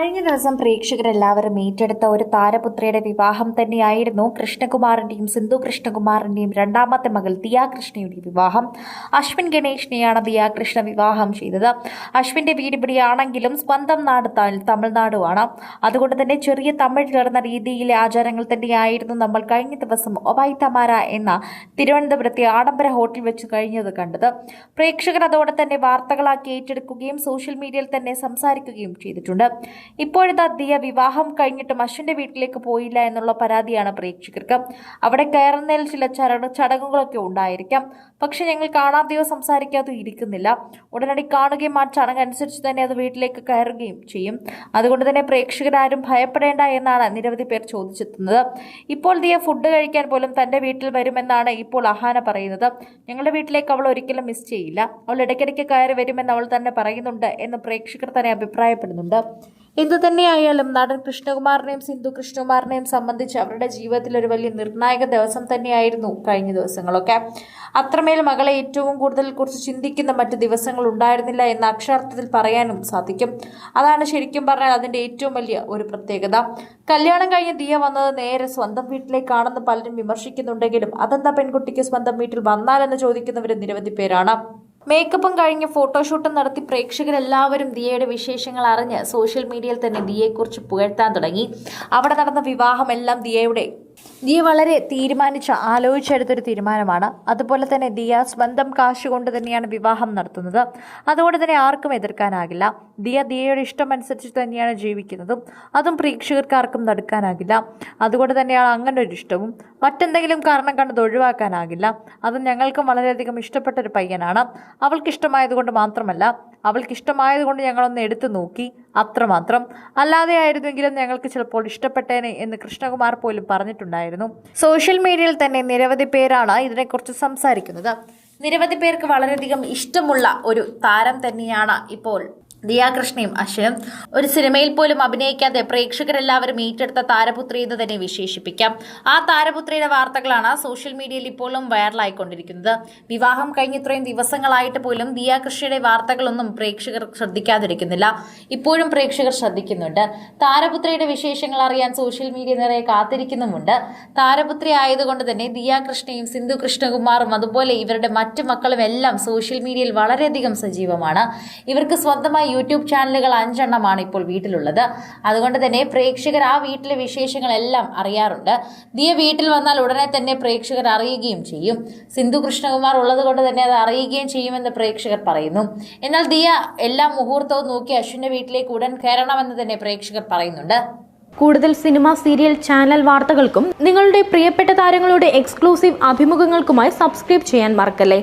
കഴിഞ്ഞ ദിവസം പ്രേക്ഷകരെല്ലാവരും ഏറ്റെടുത്ത ഒരു താരപുത്രിയുടെ വിവാഹം തന്നെയായിരുന്നു കൃഷ്ണകുമാറിന്റെയും സിന്ധു കൃഷ്ണകുമാറിന്റെയും രണ്ടാമത്തെ മകൾ ദിയാകൃഷ്ണയുടെ വിവാഹം. അശ്വിൻ ഗണേഷിനെയാണ് ദിയാകൃഷ്ണ വിവാഹം ചെയ്തത്. അശ്വിന്റെ വീട് ഇവിടെയാണെങ്കിലും സ്വന്തം നാട് തമിഴ്നാടുമാണ്. അതുകൊണ്ട് തന്നെ ചെറിയ തമിഴ് ചേർന്ന രീതിയിലെ ആചാരങ്ങൾ തന്നെയായിരുന്നു നമ്മൾ കഴിഞ്ഞ ദിവസം ഒബായ് തമാര എന്ന തിരുവനന്തപുരത്തെ ആഡംബര ഹോട്ടൽ വെച്ച് കഴിഞ്ഞത് കണ്ടത്. പ്രേക്ഷകർ അതോടെ തന്നെ വാർത്തകളാക്കി ഏറ്റെടുക്കുകയും സോഷ്യൽ മീഡിയയിൽ തന്നെ സംസാരിക്കുകയും ചെയ്തിട്ടുണ്ട്. ഇപ്പോഴത്തെ ദിയ വിവാഹം കഴിഞ്ഞിട്ടും അശ്വിന്റെ വീട്ടിലേക്ക് പോയില്ല എന്നുള്ള പരാതിയാണ് പ്രേക്ഷകർക്ക്. അവിടെ കയറുന്നതിൽ ചില ചട ചടങ്ങുകളൊക്കെ ഉണ്ടായിരിക്കാം. പക്ഷെ ഞങ്ങൾ കാണാതെയോ സംസാരിക്കാതെ ഇരിക്കുന്നില്ല. ഉടനടി കാണുകയും ആ ചടങ്ങ് അനുസരിച്ച് തന്നെ അത് വീട്ടിലേക്ക് കയറുകയും ചെയ്യും. അതുകൊണ്ട് തന്നെ പ്രേക്ഷകരാരും ഭയപ്പെടേണ്ട എന്നാണ് നിരവധി പേർ ചോദിച്ചെത്തുന്നത്. ഇപ്പോൾ ദിയ ഫുഡ് കഴിക്കാൻ പോലും തന്റെ വീട്ടിൽ വരുമെന്നാണ് ഇപ്പോൾ അഹാന പറയുന്നത്. ഞങ്ങളുടെ വീട്ടിലേക്ക് അവൾ ഒരിക്കലും മിസ് ചെയ്യില്ല. അവൾ ഇടയ്ക്കിടയ്ക്ക് കയറി വരുമെന്ന് അവൾ തന്നെ പറയുന്നുണ്ട് എന്ന് പ്രേക്ഷകർ തന്നെ അഭിപ്രായപ്പെടുന്നുണ്ട്. എന്തു തന്നെയായാലും നടൻ കൃഷ്ണകുമാറിനെയും സിന്ധു കൃഷ്ണകുമാറിനെയും സംബന്ധിച്ച് അവരുടെ ജീവിതത്തിൽ ഒരു വലിയ നിർണായക ദിവസം തന്നെയായിരുന്നു കഴിഞ്ഞ ദിവസങ്ങളൊക്കെ. അത്രമേൽ മകളെ ഏറ്റവും കൂടുതൽ കുറിച്ച് ചിന്തിക്കുന്ന മറ്റ് ദിവസങ്ങൾ ഉണ്ടായിരുന്നില്ല എന്ന അക്ഷരാർത്ഥത്തിൽ പറയാനും സാധിക്കും. അതാണ് ശരിക്കും പറഞ്ഞാൽ അതിന്റെ ഏറ്റവും വലിയ ഒരു പ്രത്യേകത. കല്യാണം കഴിഞ്ഞ് ദിയ വന്നത് നേരെ സ്വന്തം വീട്ടിലേക്കാണെന്ന് പലരും വിമർശിക്കുന്നുണ്ടെങ്കിലും അതെന്താ പെൺകുട്ടിക്ക് സ്വന്തം വീട്ടിൽ വന്നാലെന്ന് ചോദിക്കുന്നവർ നിരവധി പേരാണ്. മേക്കപ്പും കഴിഞ്ഞ് ഫോട്ടോഷൂട്ടും നടത്തി പ്രേക്ഷകരെല്ലാവരും ദിയയുടെ വിശേഷങ്ങൾ അറിഞ്ഞ് സോഷ്യൽ മീഡിയയിൽ തന്നെ ദിയയെക്കുറിച്ച് പുകഴ്ത്താൻ തുടങ്ങി. അവിടെ നടന്ന വിവാഹമെല്ലാം ദിയയുടെ ദിയ വളരെ തീരുമാനിച്ച് ആലോചിച്ചെടുത്തൊരു തീരുമാനമാണ്. അതുപോലെ തന്നെ ദിയ സ്വന്തം കാശ് കൊണ്ട് തന്നെയാണ് വിവാഹം നടത്തുന്നത്. അതുകൊണ്ട് തന്നെ ആർക്കും എതിർക്കാനാകില്ല. ദിയ ദിയയുടെ ഇഷ്ടമനുസരിച്ച് തന്നെയാണ് ജീവിക്കുന്നതും. അതും പ്രേക്ഷകർക്ക് ആർക്കും നടക്കാനാകില്ല. അതുകൊണ്ട് തന്നെയാണ് അങ്ങനെ ഒരു ഇഷ്ടവും. മറ്റെന്തെങ്കിലും കാരണം കണ്ടത് ഒഴിവാക്കാനാകില്ല. അത് ഞങ്ങൾക്കും വളരെയധികം ഇഷ്ടപ്പെട്ട ഒരു പയ്യനാണ്. അവൾക്കിഷ്ടമായതുകൊണ്ട് മാത്രമല്ല അവൾക്കിഷ്ടമായതുകൊണ്ട് ഞങ്ങളൊന്ന് എടുത്തു നോക്കി അത്രമാത്രം. അല്ലാതെയായിരുന്നെങ്കിലും ഞങ്ങൾക്ക് ചിലപ്പോൾ ഇഷ്ടപ്പെട്ടേനെ എന്ന് കൃഷ്ണകുമാർ പോലും പറഞ്ഞിട്ടുണ്ടായിരുന്നു. സോഷ്യൽ മീഡിയയിൽ തന്നെ നിരവധി പേരാണ് ഇതിനെക്കുറിച്ച് സംസാരിക്കുന്നത്. നിരവധി പേർക്ക് വളരെയധികം ഇഷ്ടമുള്ള ഒരു താരം തന്നെയാണ് ഇപ്പോൾ ദിയാകൃഷ്ണയും അശ്വനും ഒരു സിനിമയിൽ പോലും അഭിനയിക്കാതെ പ്രേക്ഷകരെല്ലാവരും ഏറ്റെടുത്ത താരപുത്രി എന്ന് തന്നെ വിശേഷിപ്പിക്കാം. ആ താരപുത്രിയുടെ വാർത്തകളാണ് സോഷ്യൽ മീഡിയയിൽ ഇപ്പോഴും വൈറലായിക്കൊണ്ടിരിക്കുന്നത്. വിവാഹം കഴിഞ്ഞ ഇത്രയും ദിവസങ്ങളായിട്ട് പോലും ദിയാകൃഷ്ണയുടെ വാർത്തകളൊന്നും പ്രേക്ഷകർ ശ്രദ്ധിക്കാതിരിക്കുന്നില്ല. ഇപ്പോഴും പ്രേക്ഷകർ ശ്രദ്ധിക്കുന്നുണ്ട്. താരപുത്രിയുടെ വിശേഷങ്ങൾ അറിയാൻ സോഷ്യൽ മീഡിയ നിറയെ കാത്തിരിക്കുന്നുമുണ്ട്. താരപുത്രി ആയതുകൊണ്ട് തന്നെ ദിയാകൃഷ്ണയും സിന്ധു കൃഷ്ണകുമാറും അതുപോലെ ഇവരുടെ മറ്റു മക്കളും എല്ലാം സോഷ്യൽ മീഡിയയിൽ വളരെയധികം സജീവമാണ്. ഇവർക്ക് സ്വന്തമായി യൂട്യൂബ് ചാനലുകൾ അഞ്ചെണ്ണമാണ് ഇപ്പോൾ വീട്ടിലുള്ളത്. അതുകൊണ്ട് തന്നെ പ്രേക്ഷകർ ആ വീട്ടിലെ വിശേഷങ്ങളെല്ലാം അറിയാറുണ്ട്. ദിയ വീട്ടിൽ വന്നാൽ ഉടനെ തന്നെ പ്രേക്ഷകർ അറിയുകയും ചെയ്യും. സിന്ധു കൃഷ്ണകുമാർ ഉള്ളത് കൊണ്ട് തന്നെ അത് അറിയുകയും ചെയ്യുമെന്ന് പ്രേക്ഷകർ പറയുന്നു. എന്നാൽ ദിയ എല്ലാ മുഹൂർത്തവും നോക്കി അശ്വിന്റെ വീട്ടിലേക്ക് ഉടൻ കയറണമെന്ന് തന്നെ പ്രേക്ഷകർ പറയുന്നുണ്ട്. കൂടുതൽ സിനിമ സീരിയൽ ചാനൽ വാർത്തകൾക്കും നിങ്ങളുടെ പ്രിയപ്പെട്ട താരങ്ങളുടെ എക്സ്ക്ലൂസീവ് അഭിമുഖങ്ങൾക്കുമായി സബ്സ്ക്രൈബ് ചെയ്യാൻ മറക്കല്ലേ?